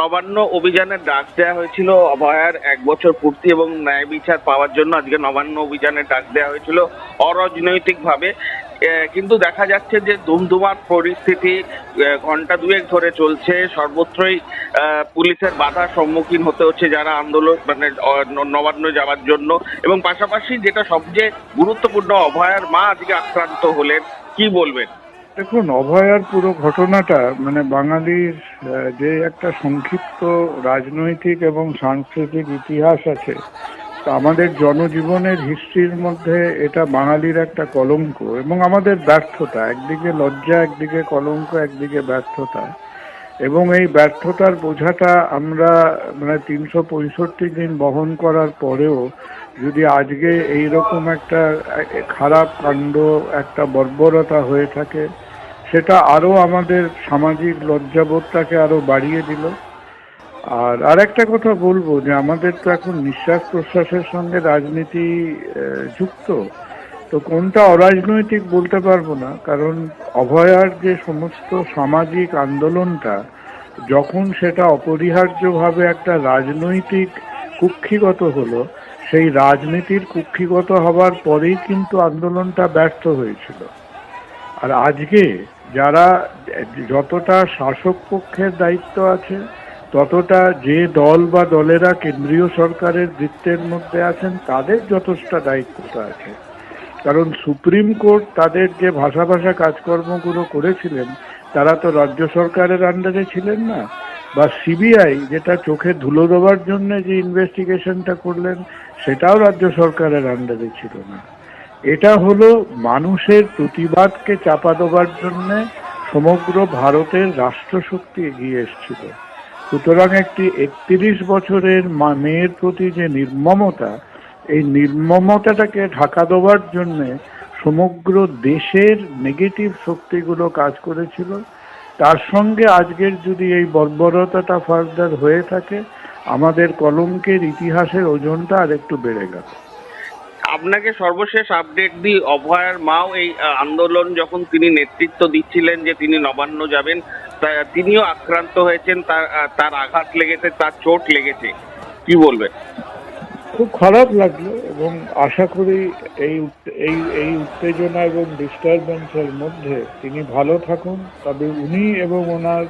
নবান্ন অভিযানের ডাক দেওয়া হয়েছিল অভয়ার এক বছর পূর্তি এবং ন্যায় বিচার পাওয়ার জন্য। আজকে নবান্ন অভিযানের ডাক দেওয়া হয়েছিল অরাজনৈতিকভাবে। কিন্তু দেখা যাচ্ছে যে ধুমধুমার পরিস্থিতি ঘণ্টা দুয়েক ধরে চলছে। সর্বত্রই পুলিশের বাধার সম্মুখীন হতে হচ্ছে যারা আন্দোলন মানে নবান্ন যাওয়ার জন্য। এবং পাশাপাশি যেটা সবচেয়ে গুরুত্বপূর্ণ, অভয়ার মা আজকে আক্রান্ত হলেন। কি বলবেন? দেখুন, অভয়ার পুরো ঘটনাটা মানে বাঙালির যে একটা সংক্ষিপ্ত রাজনৈতিক এবং সাংস্কৃতিক ইতিহাস আছে আমাদের জনজীবনের হিস্ট্রির মধ্যে এটা বাঙালির একটা কলঙ্ক এবং আমাদের ব্যর্থতা, একদিকে লজ্জা, একদিকে কলঙ্ক, একদিকে ব্যর্থতা। এবং এই ব্যর্থতার বোঝাটা আমরা মানে তিনশো পঁয়ষট্টি দিন বহন করার পরেও যদি আজকে এই রকম একটা খারাপ কাণ্ড, একটা বর্বরতা হয়ে থাকে, সেটা আরও আমাদের সামাজিক লজ্জাবোধটাকে আরও বাড়িয়ে দিল। আর আরেকটা কথা বলব যে আমাদের তো এখন নিঃশ্বাস প্রশ্বাসের সঙ্গে রাজনীতি যুক্ত। তো কোনটা অরাজনৈতিক বলতে পারব না, কারণ অভয়ার যে সমস্ত সামাজিক আন্দোলনটা, যখন সেটা অপরিহার্যভাবে একটা রাজনৈতিক কুক্ষিগত হলো, সেই রাজনীতির কুক্ষিগত হবার পরেই কিন্তু আন্দোলনটা ব্যর্থ হয়েছিল। আর আজকে যারা যতটা শাসক পক্ষের দায়িত্ব আছে, ততটা যে দল বা দলেরা কেন্দ্রীয় সরকারের বৃত্তের মধ্যে আছেন, তাদের যথেষ্ট দায়িত্বটা আছে। কারণ সুপ্রিম কোর্ট তাদের যে ভাষা ভাষা কাজকর্মগুলো করেছিলেন, তারা তো রাজ্য সরকারের আন্ডারে ছিলেন না। বা সিবিআই যেটা চোখে ধুলো দেওয়ার জন্য যে ইনভেস্টিগেশনটা করলেন, সেটাও রাজ্য সরকারের আন্ডারে ছিল না। এটা হলো মানুষের প্রতিবাদকে চাপা দেওয়ার জন্য সমগ্র ভারতের রাষ্ট্রশক্তি এগিয়ে এসেছিল। সুতরাং একটি একত্রিশ বছরের মেয়ের প্রতি যে নির্মমতা এই নির্মমতাটাকে ঢাকা দেওয়ার জন্য সমগ্র দেশের নেগেটিভ শক্তিগুলো কাজ করেছিল। তার সঙ্গে আজকের যদি এই বর্বরতাটা ফার্দার হয়ে থাকে, আমাদের কলঙ্কের ইতিহাসের ওজনটা আর একটু বেড়ে গেল। আপনাকে সর্বশেষ আপডেট দিই, অভয়ার মাও এই আন্দোলন যখন তিনি নেতৃত্ব দিচ্ছিলেন যে তিনি নবান্ন যাবেন তিনিও আক্রান্ত হয়েছেন, তার তার আঘাত লেগেছে, তার চোট লেগেছে। কি বলবেন? খুব খারাপ লাগল এবং আশা করি এই এই এই উত্তেজনা এবং ডিস্টারবেন্সের মধ্যে তিনি ভালো থাকুন। তবে উনি এবং ওনার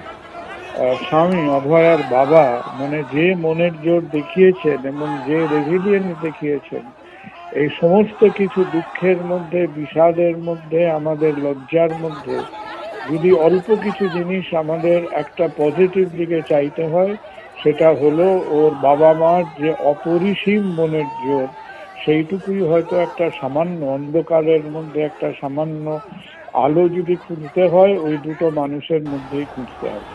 স্বামী অভয়ার বাবা মানে যে মনের জোর দেখিয়েছেন এবং যে রেভিলিয়েন্স দেখিয়েছেন, এই সমস্ত কিছু দুঃখের মধ্যে, বিষাদের মধ্যে, আমাদের লজ্জার মধ্যে যদি অল্প কিছু জিনিস আমাদের একটা পজিটিভ দিকে চাইতে হয় সেটা হলো ওর বাবা মার যে অপরিসীম মনের জোর, সেইটুকুই হয়তো একটা সামান্য অন্ধকারের মধ্যে একটা সামান্য আলো যদি খুঁজতে হয়, ওই দুটো মানুষের মধ্যেই খুঁজতে হবে।